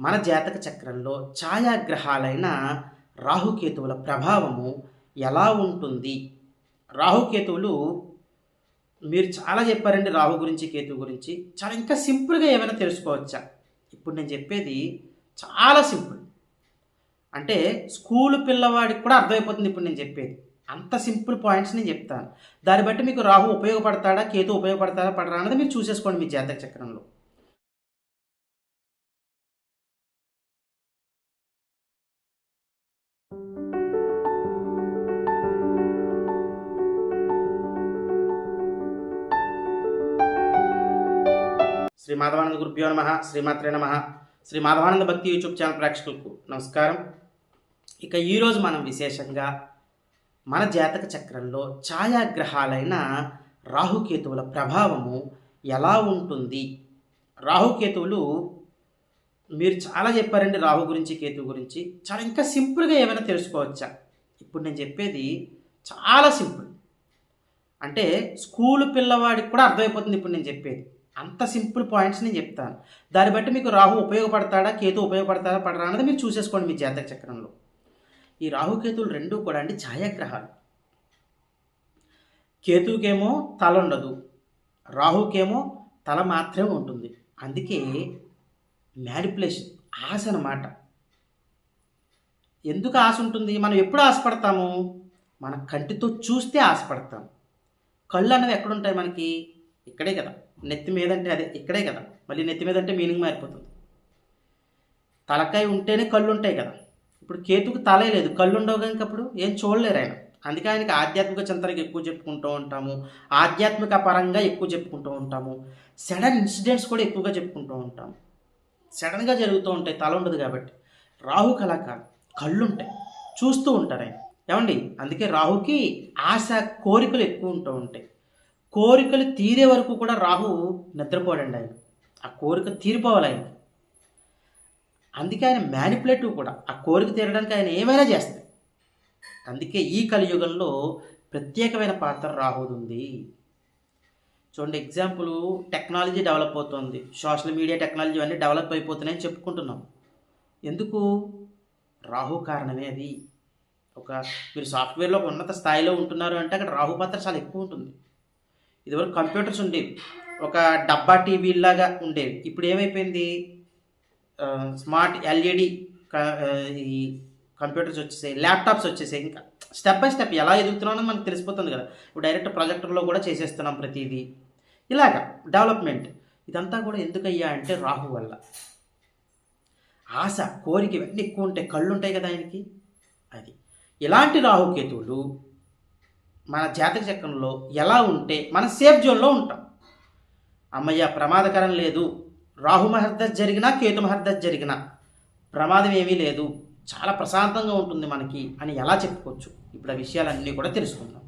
మన జాతక చక్రంలో ఛాయాగ్రహాలైన రాహుకేతువుల ప్రభావము ఎలా ఉంటుంది? రాహుకేతువులు మీరు చాలా చెప్పారండి రాహు గురించి కేతు గురించి. చాలా ఇంకా సింపుల్గా ఏమైనా తెలుసుకోవచ్చా? ఇప్పుడు నేను చెప్పేది చాలా సింపుల్. అంటే స్కూల్ పిల్లవాడికి కూడా అర్థమైపోతుంది ఇప్పుడు నేను చెప్పేది. అంత సింపుల్ పాయింట్స్ నేను చెప్తాను. దాన్ని బట్టి మీకు రాహు ఉపయోగపడతాడా కేతు ఉపయోగపడతాడా పడరా అన్నది మీరు చూసేసుకోండి మీ జాతక చక్రంలో. శ్రీ మాధవానంద గురుభ్యో నమ శ్రీమాత్రే నమ శ్రీ మాధవానంద భక్తి యూట్యూబ్ ఛానల్ ప్రేక్షకులకు నమస్కారం. ఇక ఈరోజు మనం విశేషంగా మన జాతక చక్రంలో ఛాయాగ్రహాలైన రాహుకేతువుల ప్రభావము ఎలా ఉంటుంది? రాహుకేతువులు మీరు చాలా చెప్పారండి రాహు గురించి కేతు గురించి. చాలా ఇంకా సింపుల్గా ఏమైనా తెలుసుకోవచ్చా? ఇప్పుడు నేను చెప్పేది చాలా సింపుల్. అంటే స్కూల్ పిల్లవాడికి కూడా అర్థమైపోతుంది ఇప్పుడు నేను చెప్పేది. అంత సింపుల్ పాయింట్స్ నేను చెప్తాను. దాన్ని బట్టి మీకు రాహు ఉపయోగపడతాడా కేతు ఉపయోగపడతాడా పడరా అన్నది మీరు చూసేసుకోండి మీ జాతక చక్రంలో. ఈ రాహుకేతులు రెండూ కూడా అండి ఛాయాగ్రహాలు. కేతువుకేమో తల ఉండదు రాహుకేమో తల మాత్రమే ఉంటుంది. అందుకే మ్యానిపులేషన్ ఆశ అన్నమాట. ఎందుకు ఆశ ఉంటుంది? మనం ఎప్పుడు ఆశపడతాము? మన కంటితో చూస్తే ఆశపడతాం. కళ్ళు అనేవి ఎక్కడుంటాయి మనకి? ఇక్కడే కదా. నెత్తి మీద అంటే అదే ఇక్కడే కదా. మళ్ళీ నెత్తి మీద అంటే మీనింగ్ మారిపోతుంది. తలకాయ ఉంటేనే కళ్ళు ఉంటాయి కదా. ఇప్పుడు కేతుకు తలే లేదు. కళ్ళు ఉండవు కనుక అప్పుడు ఏం చూడలేరు ఆయన. అందుకే ఆయనకి ఆధ్యాత్మిక చింతనకి ఎక్కువ చెప్పుకుంటూ ఉంటాము. ఆధ్యాత్మిక పరంగా ఎక్కువ చెప్పుకుంటూ ఉంటాము. సడన్ ఇన్సిడెంట్స్ కూడా ఎక్కువగా చెప్పుకుంటూ ఉంటాము. సడన్గా జరుగుతూ ఉంటాయి. తల ఉండదు కాబట్టి. రాహు కలక కళ్ళు ఉంటాయి. చూస్తూ ఉంటారు ఆయన. ఏమండి? అందుకే రాహుకి ఆశ కోరికలు ఎక్కువ ఉంటూ ఉంటాయి. కోరికలు తీరే వరకు కూడా రాహు నిద్రపోడండి ఆయన. ఆ కోరిక తీరిపోవాలి ఆయన అందుకే ఆయన మ్యానిపులేటివ్ కూడా. ఆ కోరిక తీరడానికి ఆయన ఏమైనా చేస్తాడు. అందుకే ఈ కలియుగంలో ప్రత్యేకమైన పాత్ర రాహుదుంది చూడండి ఎగ్జాంపుల్ టెక్నాలజీ డెవలప్ అవుతుంది. సోషల్ మీడియా టెక్నాలజీ అన్నీ డెవలప్ అయిపోతున్నాయని చెప్పుకుంటున్నాం. ఎందుకు? రాహు కారణమే అది. ఒక మీరు సాఫ్ట్వేర్లో ఒక ఉన్నత స్థాయిలో ఉంటున్నారు అంటే అక్కడ రాహు పాత్ర చాలా ఎక్కువ ఉంటుంది. ఇదివరకు కంప్యూటర్స్ ఉండేవి. ఒక డబ్బా టీవీలాగా ఉండేవి. ఇప్పుడు ఏమైపోయింది? స్మార్ట్ ఎల్ఈడి ఈ కంప్యూటర్స్ వచ్చేసాయి. ల్యాప్టాప్స్ వచ్చేసాయి ఇంకా. స్టెప్ బై స్టెప్ ఎలా ఎదుగుతున్నామో మనకు తెలిసిపోతుంది కదా. ఇప్పుడు డైరెక్ట్ ప్రాజెక్టర్లో కూడా చేసేస్తున్నాం ప్రతిదీ. ఇలాగా డెవలప్మెంట్ ఇదంతా కూడా ఎందుకయ్యా అంటే రాహు వల్ల. ఆశ కోరిక ఇవన్నీ ఎక్కువ ఉంటాయి. కళ్ళు ఉంటాయి కదా ఆయనకి. అది. ఇలాంటి రాహుకేతువులు మన జాతక చక్రంలో ఎలా ఉంటే మన సేఫ్ జోన్లో ఉంటాం. అమ్మయ్య ప్రమాదకరం లేదు. రాహు మహర్దశ జరిగినా కేతు మహర్దశ జరిగినా ప్రమాదం ఏమీ లేదు. చాలా ప్రశాంతంగా ఉంటుంది మనకి అని ఎలా చెప్పుకోవచ్చు? ఇప్పుడు ఆ విషయాలన్నీ కూడా తెలుసుకుందాం.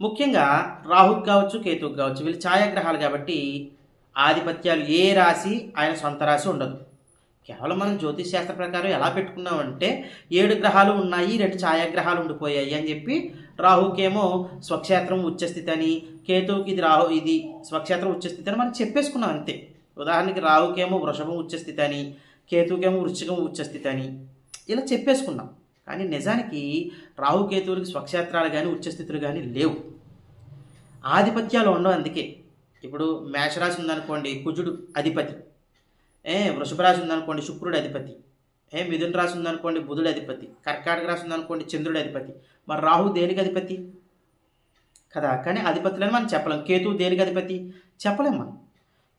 ముఖ్యంగా రాహుకి కావచ్చు కేతుకు కావచ్చు వీళ్ళు ఛాయాగ్రహాలు కాబట్టి ఆధిపత్యాలు ఏ రాశి ఆయన సొంత రాశి ఉండదు. కేవలం మనం జ్యోతిష్ శాస్త్ర ప్రకారం ఎలా పెట్టుకున్నామంటే ఏడు గ్రహాలు ఉన్నాయి రెండు ఛాయాగ్రహాలు ఉండిపోయాయి అని చెప్పి రాహుకేమో స్వక్షేత్రం ఉచ్చస్థితి అని కేతువుకి ఇది రాహు ఇది స్వక్షేత్రం ఉచ్చస్థితి అని మనం చెప్పేసుకున్నాం అంతే. ఉదాహరణకి రాహుకేమో వృషభం ఉచ్చస్థితి అని కేతువుకేమో వృశ్చికం ఉచ్చస్థితి అని ఇలా చెప్పేసుకున్నాం. కానీ నిజానికి రాహుకేతువులకి స్వక్షేత్రాలు కానీ ఉచ్చస్థితులు కానీ లేవు. ఆధిపత్యాలు ఉండవు అందుకే. ఇప్పుడు మేషరాశి ఉందనుకోండి కుజుడు అధిపతి. ఏ వృషభరాశి ఉందనుకోండి శుక్రుడు అధిపతి. ఏ మిథున రాశి ఉందనుకోండి బుధుడు అధిపతి కర్కాటక రాశి ఉందనుకోండి చంద్రుడు అధిపతి. మరి రాహు దేనికి అధిపతి? కదా కానీ అధిపతులని మనం చెప్పలేం. కేతువు దేనికి అధిపతి? చెప్పలేం మనం.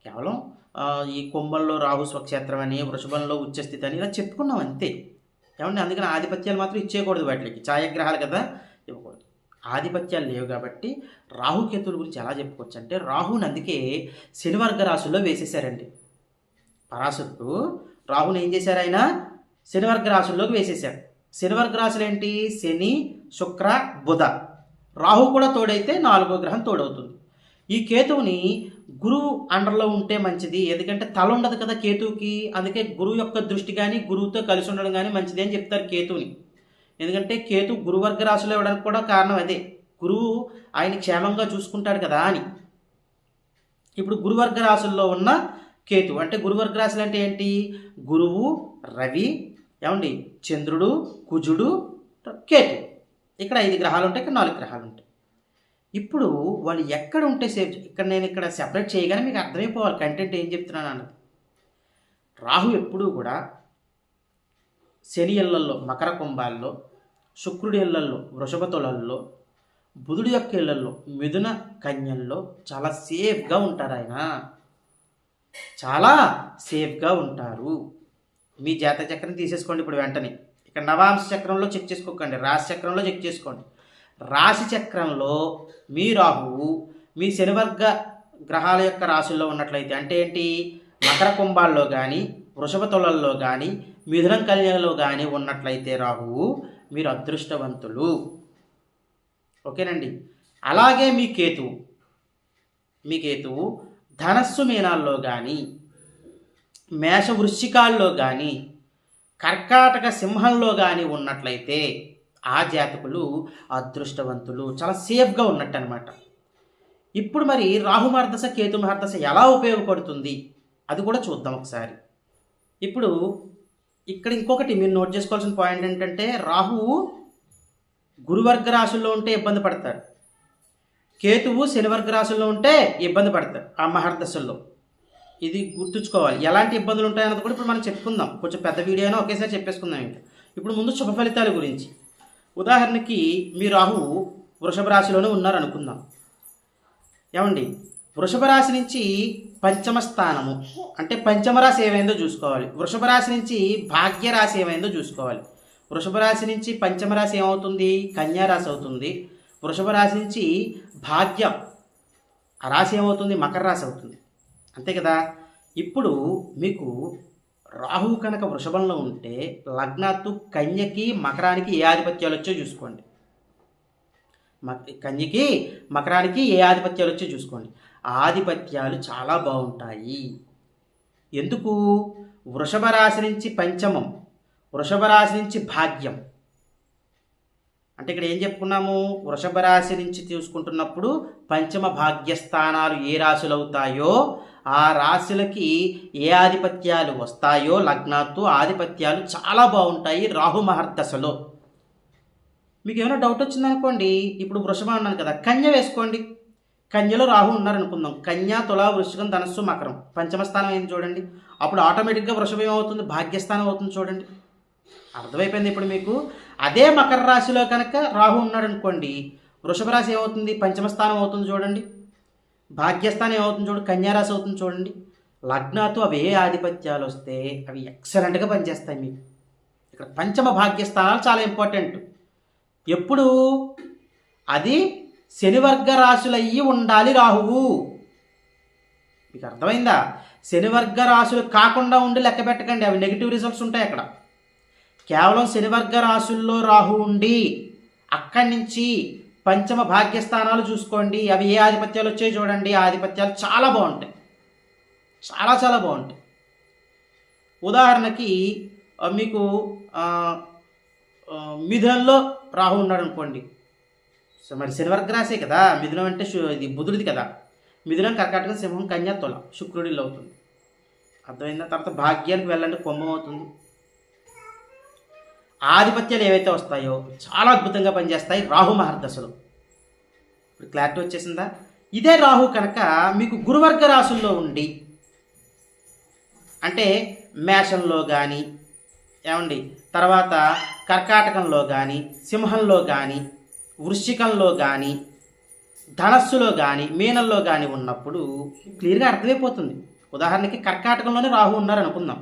కేవలం ఈ కుంభంలో రాహు స్వక్షేత్రం అని వృషభంలో ఉచ్చస్థితి అని ఇలా చెప్పుకున్నాం అంతే. ఏమంటే అందుకని ఆధిపత్యాలు మాత్రం ఇచ్చేయకూడదు వాటికి. ఛాయాగ్రహాలు కదా ఇవ్వకూడదు. ఆధిపత్యాలు లేవు కాబట్టి రాహుకేతువుల గురించి ఎలా చెప్పుకోవచ్చు అంటే రాహుని అందుకే శనివర్గ రాశుల్లో వేసేసారండి పరాశరుడు రాహుని ఏం చేశారు ఆయన? శనివర్గ రాశుల్లోకి వేసేశారు శనివర్గ రాశులు ఏంటి శని శుక్ర బుధ. రాహు కూడా తోడైతే నాలుగో గ్రహం తోడవుతుంది. ఈ కేతువుని గురువు అండర్లో ఉంటే మంచిది. ఎందుకంటే తల ఉండదు కదా కేతువుకి. అందుకే గురువు యొక్క దృష్టి కానీ గురువుతో కలిసి ఉండడం కానీ మంచిది అని చెప్తారు కేతువుని. ఎందుకంటే కేతు గురువర్గ రాశిలో ఇవ్వడానికి కూడా కారణం అదే. గురువు ఆయన క్షేమంగా చూసుకుంటాడు కదా అని. ఇప్పుడు గురువర్గ రాశుల్లో ఉన్న కేతు అంటే గురువర్గ రాశులు అంటే ఏంటి? గురువు రవి ఏమండి? చంద్రుడు కుజుడు కేతు. ఇక్కడ ఐదు గ్రహాలు ఉంటాయి ఇక్కడ నాలుగు గ్రహాలు ఉంటాయి ఇప్పుడు వాళ్ళు ఎక్కడ ఉంటే సేఫ్ ఇక్కడ నేను ఇక్కడ సెపరేట్ చేయగానే మీకు అర్థమైపోవాలి కంటెంట్ ఏం చెప్తున్నాను అన్నది. రాహు ఎప్పుడూ కూడా శని ఇళ్ళల్లో మకర కుంభాల్లో శుక్రుడి ఇళ్ళల్లో వృషభ తులల్లో బుధుడి యొక్క ఇళ్ళల్లో మిథున కన్యల్లో చాలా సేఫ్గా ఉంటారు ఆయన. చాలా సేఫ్గా ఉంటారు. మీ జాత చక్రం తీసేసుకోండి ఇప్పుడు వెంటనే. ఇక్కడ నవాంశ చక్రంలో చెక్ చేసుకోకండి. రాశి చక్రంలో చెక్ చేసుకోండి. రాశి చక్రంలో మీ రాహువు మీ శనివర్గ గ్రహాల యొక్క రాశుల్లో ఉన్నట్లయితే అంటే ఏంటి? మకర కుంభాల్లో కానీ వృషభ తులల్లో కానీ మిథునం కళ్యాణంలో కానీ ఉన్నట్లయితే రాహువు మీరు అదృష్టవంతులు. ఓకేనండి? అలాగే మీ కేతువు మీ కేతువు ధనస్సు మీనాల్లో కానీ మేష వృశ్చికాల్లో కానీ కర్కాటక సింహంలో కానీ ఉన్నట్లయితే ఆ జాతకులు అదృష్టవంతులు. చాలా సేఫ్గా ఉన్నట్టు అనమాట ఇప్పుడు మరి రాహు మహర్దశ కేతు మహర్దశ ఎలా ఉపయోగపడుతుంది? అది కూడా చూద్దాం ఒకసారి. ఇప్పుడు ఇక్కడ ఇంకొకటి మీరు నోట్ చేసుకోవాల్సిన పాయింట్ ఏంటంటే రాహువు గురువర్గ రాశుల్లో ఉంటే ఇబ్బంది పడతాడు. కేతువు శనివర్గ రాశుల్లో ఉంటే ఇబ్బంది పడతాడు ఆ మహర్దశల్లో. ఇది గుర్తుంచుకోవాలి. ఎలాంటి ఇబ్బందులు ఉంటాయన్నది కూడా ఇప్పుడు మనం చెప్పుకుందాం. కొంచెం పెద్ద వీడియో అయినా ఒకేసారి చెప్పేసుకుందాం ఇంకా. ఇప్పుడు ముందు శుభ ఫలితాల గురించి. ఉదాహరణకి మీ రాహువు వృషభ రాశిలోనే ఉన్నారు అనుకుందాం ఏమండి? వృషభ రాశి నుంచి పంచమ స్థానము. అంటే పంచమ రాశి ఏమైందో చూసుకోవాలి. వృషభ రాశి నుంచి భాగ్య రాశి ఏమైందో చూసుకోవాలి. వృషభ రాశి నుంచి పంచమ రాశి ఏమవుతుంది? కన్యా రాశి అవుతుంది. వృషభ రాశి నుంచి భాగ్యం. ఆ రాశి ఏమవుతుంది? మకర రాశి అవుతుంది. అంతే కదా? ఇప్పుడు మీకు రాహు కనుక వృషభంలో ఉంటే లగ్నాత్తు కన్యకి మకరానికి ఏ ఆధిపత్యాలు వచ్చో చూసుకోండి. కన్యకి మకరానికి ఏ ఆధిపత్యాలు వచ్చో చూసుకోండి. ఆధిపత్యాలు చాలా బాగుంటాయి. ఎందుకు? వృషభ రాశి నుంచి పంచమం వృషభ రాశి నుంచి భాగ్యం. అంటే ఇక్కడ ఏం చెప్పుకున్నాము? వృషభ రాశి నుంచి చూసుకుంటున్నప్పుడు పంచమ భాగ్యస్థానాలు ఏ రాశులు అవుతాయో ఆ రాశులకి ఏ ఆధిపత్యాలు వస్తాయో లగ్నాత్తు ఆధిపత్యాలు చాలా బాగుంటాయి రాహు మహర్దశలో. మీకు ఏమైనా డౌట్ వచ్చిందనుకోండి ఇప్పుడు వృషభం అన్నాను కదా కన్య వేసుకోండి. కన్యలో రాహు ఉన్నారనుకుందాం. కన్య తుల వృషికం ధనస్సు మకరం. పంచమస్థానం ఏంది చూడండి. అప్పుడు ఆటోమేటిక్గా వృషభం ఏమవుతుంది? భాగ్యస్థానం అవుతుంది చూడండి. అర్థమైపోయింది ఇప్పుడు మీకు? అదే మకర రాశిలో కనుక రాహు ఉన్నాడు అనుకోండి వృషభ రాశి ఏమవుతుంది? పంచమస్థానం అవుతుంది చూడండి. భాగ్యస్థానం ఏమవుతుంది చూడండి కన్యారాశి అవుతుంది చూడండి. లగ్నాతో అవి ఏ ఆధిపత్యాలు వస్తే అవి ఎక్సలెంట్గా పనిచేస్తాయి మీకు. ఇక్కడ పంచమ భాగ్యస్థానాలు చాలా ఇంపార్టెంట్ ఎప్పుడు? అది శనివర్గ రాశులయ్యి ఉండాలి రాహువు. మీకు అర్థమైందా? శనివర్గ రాశులు కాకుండా ఉండి లెక్క పెట్టకండి. అవి నెగిటివ్ రిజల్ట్స్ ఉంటాయి అక్కడ. కేవలం శనివర్గ రాశుల్లో రాహు ఉండి అక్కడి నుంచి పంచమ భాగ్యస్థానాలు చూసుకోండి. అవి ఏ ఆధిపత్యాలు వచ్చాయో చూడండి. ఆ ఆధిపత్యాలు చాలా బాగుంటాయి. చాలా చాలా బాగుంటాయి. ఉదాహరణకి మీకు మిథునంలో రాహు ఉన్నాడు అనుకోండి. సో మరి శనివర్గ కదా. మిథునం అంటే ఇది బుధుడిది కదా. మిథునం కర్కాటక సింహం కన్యా తుల. శుక్రుడిలో అవుతుంది. అర్థమైందా? తర్వాత భాగ్యానికి వెళ్ళండి కుంభం అవుతుంది. ఆధిపత్యాలు ఏవైతే వస్తాయో చాలా అద్భుతంగా పనిచేస్తాయి రాహు మహర్దశలు. ఇప్పుడు క్లారిటీ వచ్చేసిందా? ఇదే రాహు కనుక మీకు గురువర్గ రాశుల్లో ఉండి అంటే మేషంలో కానీ ఏమండి తర్వాత కర్కాటకంలో కానీ సింహంలో కానీ వృశ్చికంలో కానీ ధనస్సులో కానీ మీనంలో కానీ ఉన్నప్పుడు క్లియర్గా అర్థమైపోతుంది. ఉదాహరణకి కర్కాటకంలోనే రాహు ఉన్నారు అనుకుందాం.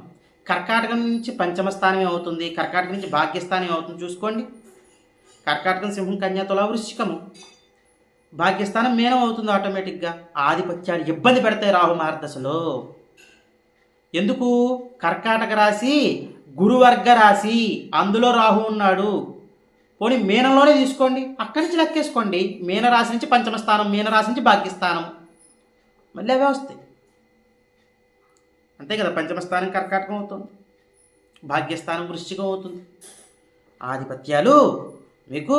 కర్కాటకం నుంచి పంచమ స్థానం అవుతుంది. కర్కాటకం నుంచి భాగ్యస్థానం ఏమవుతుంది చూసుకోండి. కర్కాటకం సింహం కన్యాతుల వృశ్చికము భాగ్యస్థానం మేనం అవుతుంది ఆటోమేటిక్గా. ఆధిపత్యాలు ఇబ్బంది పెడతాయి రాహు మహర్దశలో ఎందుకు? కర్కాటక రాశి గురువర్గ రాశి. అందులో రాహు ఉన్నాడు. పోనీ మీనంలోనే తీసుకోండి. అక్కడి నుంచి లెక్కేసుకోండి. మీనరాశి నుంచి పంచమ స్థానం మీనరాశి నుంచి భాగ్యస్థానం. మళ్ళీ అవే వస్తాయి. అంతే కదా పంచమస్థానం కర్కాటకం అవుతుంది భాగ్యస్థానం వృశ్చికం అవుతుంది. ఆధిపత్యాలు మీకు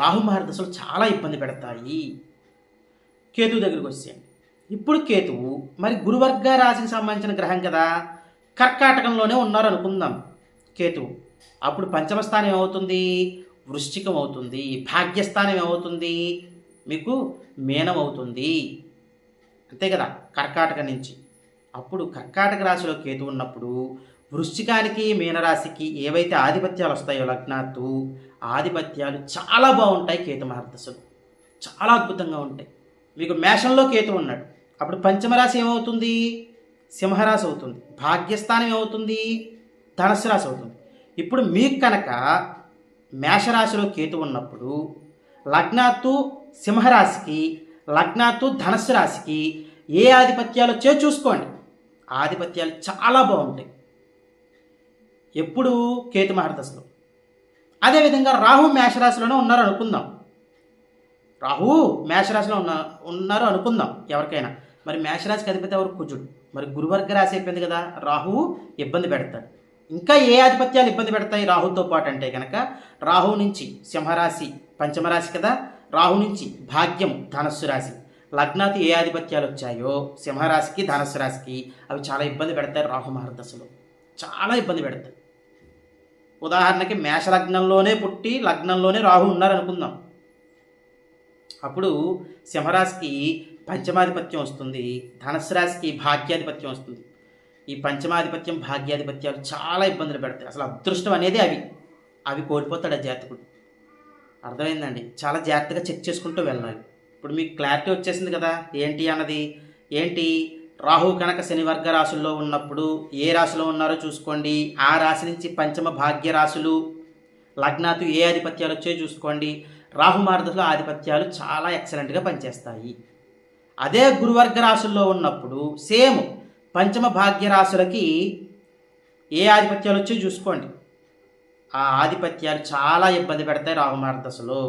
రాహు మహర్దశలు చాలా ఇబ్బంది పెడతాయి. కేతు దగ్గరికి వచ్చేయండి. ఇప్పుడు కేతువు మరి గురువర్గ రాశికి సంబంధించిన గ్రహం కదా కర్కాటకంలోనే ఉన్నారు అనుకుందాం కేతువు అప్పుడు పంచమ స్థానం ఏమవుతుంది? వృశ్చికం అవుతుంది భాగ్యస్థానం ఏమవుతుంది? మీకు మీనం అవుతుంది అంతే కదా కర్కాటక నుంచి. అప్పుడు కర్కాటక రాశిలో కేతు ఉన్నప్పుడు వృశ్చికానికి మీనరాశికి ఏవైతే ఆధిపత్యాలు వస్తాయో లగ్నాత్తు ఆధిపత్యాలు చాలా బాగుంటాయి కేతు మహర్దశలు. చాలా అద్భుతంగా ఉంటాయి. మీకు మేషంలో కేతు ఉన్నాడు. అప్పుడు పంచమరాశి ఏమవుతుంది? సింహరాశి అవుతుంది. భాగ్యస్థానం ఏమవుతుంది? ధనస్సు రాశి అవుతుంది. ఇప్పుడు మీకు కనుక మేషరాశిలో కేతు ఉన్నప్పుడు లగ్నాత్తు సింహరాశికి లగ్నాత్తు ధనస్సు రాశికి ఏ ఆధిపత్యాలు వచ్చో చూసుకోండి. ఆధిపత్యాలు చాలా బాగుంటాయి. ఎప్పుడు కేతు మహారదశలో. అదేవిధంగా రాహు మేషరాశిలోనే ఉన్నారు అనుకుందాం. రాహు మేషరాశిలో ఉన్న ఉన్నారు అనుకుందాం ఎవరికైనా. మరి మేషరాశికి అధిపతి ఎవరు? కుజుడు. మరి గురువర్గ రాశి అయిపోయింది కదా రాహువు ఇబ్బంది పెడతాడు. ఇంకా ఏ ఆధిపత్యాలు ఇబ్బంది పెడతాయి రాహుతో పాటు అంటే కనుక రాహు నుంచి సింహరాశి పంచమరాశి కదా రాహు నుంచి భాగ్యం ధనస్సు రాశి. లగ్నాతి ఏ ఆధిపత్యాలు వచ్చాయో సింహరాశికి ధనస్సు రాశికి అవి చాలా ఇబ్బంది పెడతాయి రాహు మహర్దశలో. చాలా ఇబ్బంది పెడతాయి. ఉదాహరణకి మేష లగ్నంలోనే పుట్టి లగ్నంలోనే రాహు ఉన్నారనుకుందాం. అప్పుడు సింహరాశికి పంచమాధిపత్యం వస్తుంది ధనస్సు రాశికి భాగ్యాధిపత్యం వస్తుంది. ఈ పంచమాధిపత్యం భాగ్యాధిపత్యాలు చాలా ఇబ్బందులు పెడతాయి. అసలు అదృష్టం అనేది అవి. అవి కోల్పోతాడు ఆ జాతకుడు. అర్థమైందండి? చాలా జాగ్రత్తగా చెక్ చేసుకుంటూ వెళ్ళాలి. ఇప్పుడు మీకు క్లారిటీ వచ్చేసింది కదా ఏంటి అన్నది? ఏంటి? రాహు కనుక శనివర్గ రాశుల్లో ఉన్నప్పుడు ఏ రాశిలో ఉన్నారో చూసుకోండి. ఆ రాశి నుంచి పంచమ భాగ్య రాశులు లగ్నాతు ఏ ఆధిపత్యాలు వచ్చాయో చూసుకోండి. రాహు మార్గంలో ఆధిపత్యాలు చాలా ఎక్సలెంట్గా పనిచేస్తాయి. అదే గురువర్గ రాశుల్లో ఉన్నప్పుడు సేమ్ పంచమ భాగ్య రాశులకి ఏ ఆధిపత్యాలు వచ్చాయో చూసుకోండి. ఆ ఆధిపత్యాలు చాలా ఇబ్బంది పెడతాయి రాహు మార్గదశలో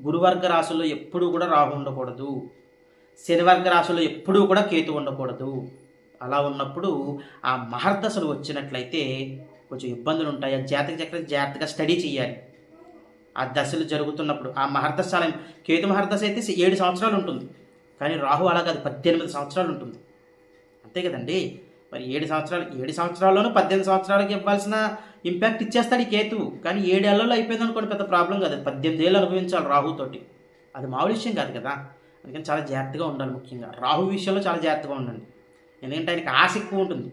గురువర్గ రాశుల్లో ఎప్పుడూ కూడా రాహు ఉండకూడదు. శనివర్గ రాశుల్లో ఎప్పుడూ కూడా కేతు ఉండకూడదు. అలా ఉన్నప్పుడు ఆ మహర్దశలు వచ్చినట్లయితే కొంచెం ఇబ్బందులు ఉంటాయి ఆ జాతక చక్రం జాగ్రత్తగా స్టడీ చేయాలి ఆ దశలు జరుగుతున్నప్పుడు ఆ మహర్దశాలయం కేతు మహర్దశ అయితే ఏడు సంవత్సరాలు ఉంటుంది. కానీ రాహు అలా కాదు పద్దెనిమిది సంవత్సరాలు ఉంటుంది. అంతే కదండి? మరి ఏడు సంవత్సరాలు ఏడు సంవత్సరాల్లోనూ పద్దెనిమిది సంవత్సరాలకి ఇవ్వాల్సిన ఇంపాక్ట్ ఇచ్చేస్తాడు ఈ కేతు కానీ ఏడేళ్ళలో అయిపోయింది అనుకోండి పెద్ద ప్రాబ్లం కాదు. పద్దెనిమిది ఏళ్ళు అనుభవించాలి రాహుతోటి అది మామూలు విషయం కాదు కదా. అందుకని చాలా జాగ్రత్తగా ఉండాలి ముఖ్యంగా. రాహు విషయంలో చాలా జాగ్రత్తగా ఉండండి. ఎందుకంటే ఆయనకి ఆశ ఎక్కువ ఉంటుంది.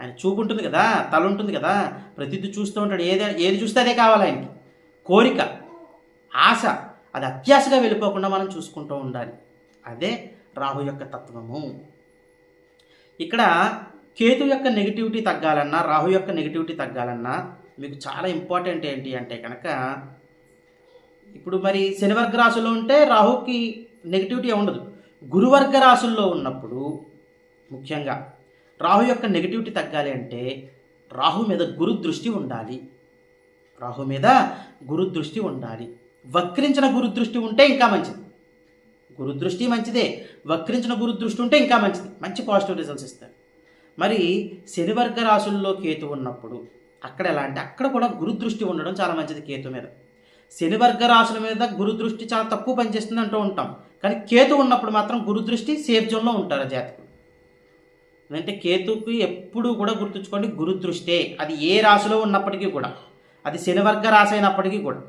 ఆయన చూపు ఉంటుంది కదా. తల ఉంటుంది కదా. ప్రతిదీ చూస్తూ ఉంటాడు. ఏది ఏది చూస్తే అదే కావాలి ఆయనకి. కోరిక ఆశ అది అత్యాశగా వెళ్ళిపోకుండా మనం చూసుకుంటూ ఉండాలి. అదే రాహు యొక్క తత్వము. ఇక్కడ కేతు యొక్క నెగిటివిటీ తగ్గాలన్నా రాహు యొక్క నెగిటివిటీ తగ్గాలన్నా మీకు చాలా ఇంపార్టెంట్ ఏంటి అంటే కనుక ఇప్పుడు మరి శనివర్గ రాశుల్లో ఉంటే రాహుకి నెగిటివిటీ ఉండదు. గురువర్గ రాశుల్లో ఉన్నప్పుడు ముఖ్యంగా రాహు యొక్క నెగిటివిటీ తగ్గాలి అంటే రాహు మీద గురు దృష్టి ఉండాలి. రాహు మీద గురు దృష్టి ఉండాలి. వక్రించిన గురు దృష్టి ఉంటే ఇంకా మంచిది. గురు దృష్టి మంచిదే. వక్రించిన గురు దృష్టి ఉంటే ఇంకా మంచిది. మంచి పాజిటివ్ రిజల్ట్స్ ఇస్తారు. మరి శనివర్గ రాశుల్లో కేతు ఉన్నప్పుడు అక్కడ ఎలా అంటే అక్కడ కూడా గురు దృష్టి ఉండడం చాలా మంచిది కేతు మీద. శనివర్గ రాశుల మీద గురు దృష్టి చాలా తక్కువ పనిచేస్తుంది అంటూ ఉంటాం. కానీ కేతు ఉన్నప్పుడు మాత్రం గురుదృష్టి సేఫ్ జోన్లో ఉంటారు జాతకులు. ఎందుకంటే కేతుకి ఎప్పుడూ కూడా గుర్తుంచుకోండి గురుదృష్టే. అది ఏ రాశిలో ఉన్నప్పటికీ కూడా. అది శనివర్గ రాశి అయినప్పటికీ కూడా.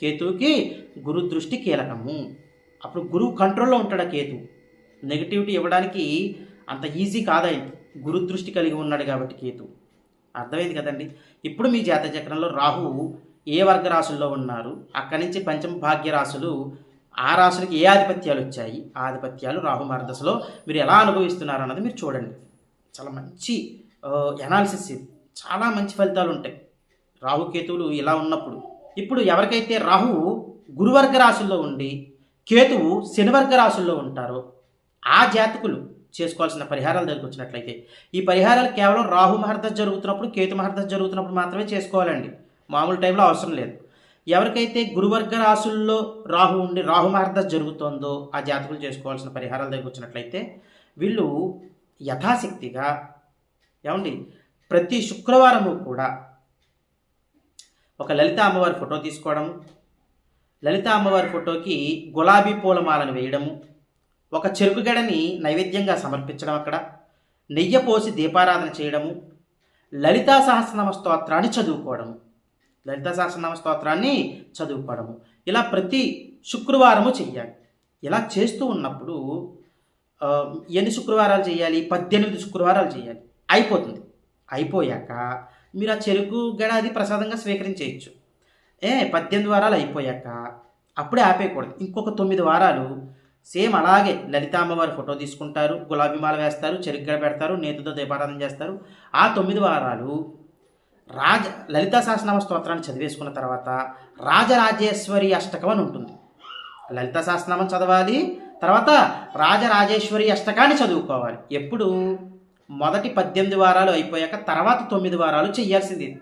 కేతువుకి గురుదృష్టి కీలకము. అప్పుడు గురువు కంట్రోల్లో ఉంటాడు ఆ కేతు. నెగిటివిటీ ఇవ్వడానికి అంత ఈజీ కాదు ఆయనకి గురుదృష్టి కలిగి ఉన్నాడు కాబట్టి కేతు అర్థమైంది కదండి? ఇప్పుడు మీ జాతక చక్రంలో రాహు ఏ వర్గ రాశుల్లో ఉన్నారు? అక్కడి నుంచి పంచమ భాగ్య రాశులు ఆ రాశులకి ఏ ఆధిపత్యాలు వచ్చాయి? ఆధిపత్యాలు రాహు మార్గదశలో మీరు ఎలా అనుభవిస్తున్నారు అన్నది మీరు చూడండి. చాలా మంచి ఎనాలిసిస్ ఇది. చాలా మంచి ఫలితాలు ఉంటాయి. రాహుకేతువులు ఇలా ఉన్నప్పుడు. ఇప్పుడు ఎవరికైతే రాహు గురువర్గ రాశుల్లో ఉండి కేతువు శనివర్గ రాశుల్లో ఉంటారో ఆ జాతకులు చేసుకోవాల్సిన పరిహారాలు దగ్గరికి వచ్చినట్లయితే. ఈ పరిహారాలు కేవలం రాహు మహర్దశ జరుగుతున్నప్పుడు కేతు మహర్దశ జరుగుతున్నప్పుడు మాత్రమే చేసుకోవాలండి. మామూలు టైంలో అవసరం లేదు. ఎవరికైతే గురువర్గ రాసుల్లో రాహు ఉండి రాహు మహర్దశ జరుగుతోందో ఆ జాతకులు చేసుకోవాల్సిన పరిహారాల దగ్గరికి వచ్చినట్లయితే వీళ్ళు యథాశక్తిగా ఏమండి ప్రతి శుక్రవారము కూడా ఒక లలిత అమ్మవారి ఫోటో తీసుకోవడం లలిత అమ్మవారి ఫోటోకి గులాబీ పూలమాలను వేయడము ఒక చెరుకు గడని నైవేద్యంగా సమర్పించడం అక్కడ. నెయ్యి పోసి దీపారాధన చేయడము. లలితా సహస్రనామ స్తోత్రాన్ని చదువుకోవడము. లలితా సహస్రనామ స్తోత్రాన్ని చదువుకోవడము. ఇలా ప్రతి శుక్రవారము చెయ్యాలి. ఇలా చేస్తూ ఉన్నప్పుడు ఎన్ని శుక్రవారాలు చేయాలి? పద్దెనిమిది శుక్రవారాలు చేయాలి. అయిపోతుంది. అయిపోయాక మీరు ఆ చెరుకు గడ అది ప్రసాదంగా స్వీకరించేయచ్చు. ఏ పద్దెనిమిది వారాలు అయిపోయాక అప్పుడే ఆపేయకూడదు. ఇంకొక తొమ్మిది వారాలు సేమ్ అలాగే లలితామ్మవారి ఫోటో తీసుకుంటారు గులాబీ మాల వేస్తారు చెరుగ్గడ పెడతారు నేతితో దీపారాధన చేస్తారు. ఆ తొమ్మిది వారాలు రాజ లలితా సహస్రనామ స్తోత్రాన్ని చదివేసుకున్న తర్వాత రాజరాజేశ్వరి అష్టకం అని ఉంటుంది. లలితా సహస్రనామం చదవాలి తర్వాత రాజరాజేశ్వరి అష్టకాన్ని చదువుకోవాలి. ఎప్పుడు? మొదటి పద్దెనిమిది వారాలు అయిపోయాక తర్వాత తొమ్మిది వారాలు చేయాల్సింది.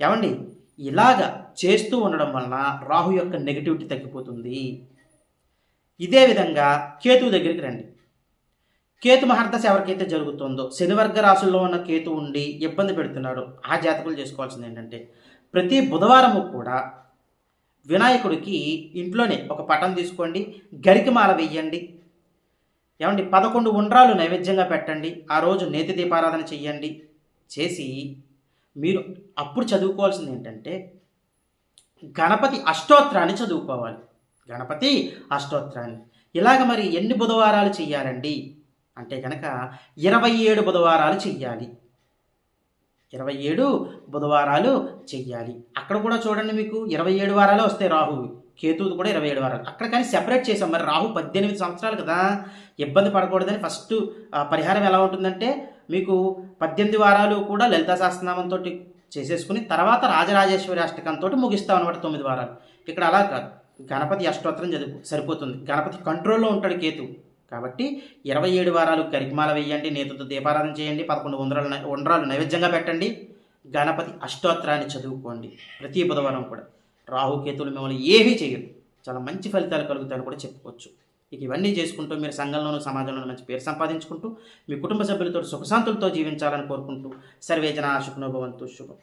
ఏమండి? ఇలాగ చేస్తూ ఉండడం వలన రాహు యొక్క నెగిటివిటీ తగ్గిపోతుంది. ఇదే విధంగా కేతువు దగ్గరికి రండి. కేతు మహర్దశ ఎవరికైతే జరుగుతుందో శనివర్గ రాశుల్లో ఉన్న కేతు ఉండి ఇబ్బంది పెడుతున్నాడో ఆ జాతకులు చేసుకోవాల్సింది ఏంటంటే ప్రతి బుధవారము కూడా వినాయకుడికి ఇంట్లోనే ఒక పటం తీసుకోండి గరికి మాల వెయ్యండి. ఏమండి? పదకొండు ఉండ్రాలు నైవేద్యంగా పెట్టండి ఆ రోజు నేతి దీపారాధన చెయ్యండి. చేసి మీరు అప్పుడు చదువుకోవాల్సింది ఏంటంటే గణపతి అష్టోత్తరాన్ని చదువుకోవాలి. గణపతి అష్టోత్తరాన్ని. ఇలాగ మరి ఎన్ని బుధవారాలు చెయ్యాలండి? అంటే కనుక ఇరవై ఏడు బుధవారాలు చెయ్యాలి. ఇరవై ఏడు బుధవారాలు చెయ్యాలి. అక్కడ కూడా చూడండి మీకు ఇరవై ఏడు వారాలు వస్తాయి రాహు. కేతువుది కూడా ఇరవై ఏడు వారాలు. అక్కడ కానీ సెపరేట్ చేసాం మరి రాహు పద్దెనిమిది సంవత్సరాలు కదా. ఇబ్బంది పడకూడదని ఫస్ట్ పరిహారం ఎలా ఉంటుందంటే మీకు పద్దెనిమిది వారాలు కూడా లలితా శాస్త్రనామంతో చేసేసుకుని తర్వాత రాజరాజేశ్వరి అష్టకంతో ముగిస్తాం అనమాట తొమ్మిది వారాలు. ఇక్కడ అలా కాదు. గణపతి అష్టోత్తరం చదువు సరిపోతుంది. గణపతి కంట్రోల్లో ఉంటాడు కేతు. కాబట్టి ఇరవై ఏడు వారాలు గరికమాల వేయండి నేతతో దీపారాధన చేయండి పదకొండు ఉండ్రాలు ఉండరాలు ఉండ్రాలు నైవేద్యంగా పెట్టండి గణపతి అష్టోత్తరాన్ని చదువుకోండి ప్రతి బుధవారం కూడా. రాహుకేతులు మిమ్మల్ని ఏమీ చేయరు. చాలా మంచి ఫలితాలు కలుగుతాయని కూడా చెప్పుకోవచ్చు. ఇక ఇవన్నీ చేసుకుంటూ మీరు సంఘంలోనూ సమాజంలోనూ మంచి పేరు సంపాదించుకుంటూ మీ కుటుంబ సభ్యులతో సుఖశాంతులతో జీవించాలని కోరుకుంటూ సర్వేజన శుభ్నోభవంతు శుభం.